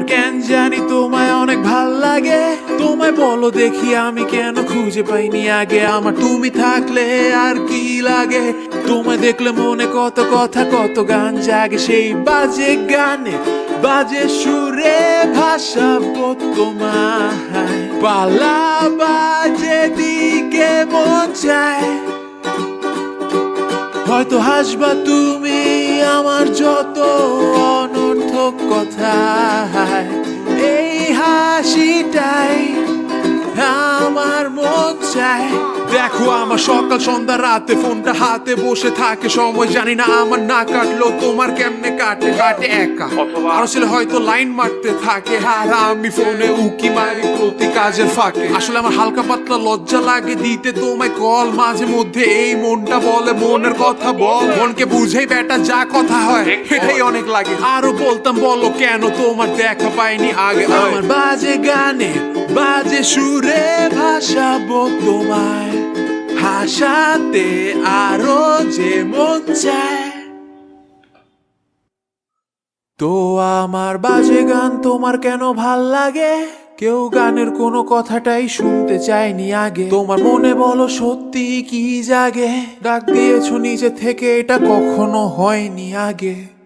আমার কেন জানি তোমায় অনেক ভালো লাগে। তোমায় বলো দেখি আমি কেন খুঁজে পাইনি আগে। আমার তুমি থাকলে আর কি লাগে? তোমায় দেখলে মনে কত কথা, কত গান জাগে। সেই বাজে গানে, বাজে সুরে ভাষাবো তোমায় পালা বাজে দিকে হয়তো হাসবা তুমি আমার যত অনর্থক আমার মন চায়। দেখো আমার সকাল সন্ধ্যা রাতে ফোনটা হাতে বসে থাকে সময় জানি না আমার না কাটলো তোমার কেমনে কাটে? কাটে একা। আরও ছেলে হয়তো লাইন মারতে থাকে। আর আমি ফোনে উকি মারি প্রতি কাজের ফাঁকে। আসলে আমার হালকা পাতলা লজ্জা লাগে দিতে তোমায় কল। মাঝে মধ্যে এই মনটা বলে মনের কথা বল। মনকে বুঝেই বেটা যা কথা হয় এটাই অনেক লাগে। আরও বলতাম বলো কেন তোমার দেখা পাইনি আগে? আমার বাজে গানে বাজে সুরে ভাসাবো তোমায়। হাসাতে আরও যে মন চায়। তো আমার বাজে গান তোমার কেন ভালো লাগে? কেউ গানের কোনো কথাটাই শুনতে চায়নি আগে। তোমার মনে বলো সত্যি কি জাগে? ডাক দিয়েছ নিজে থেকে, এটা কখনো হয়নি আগে।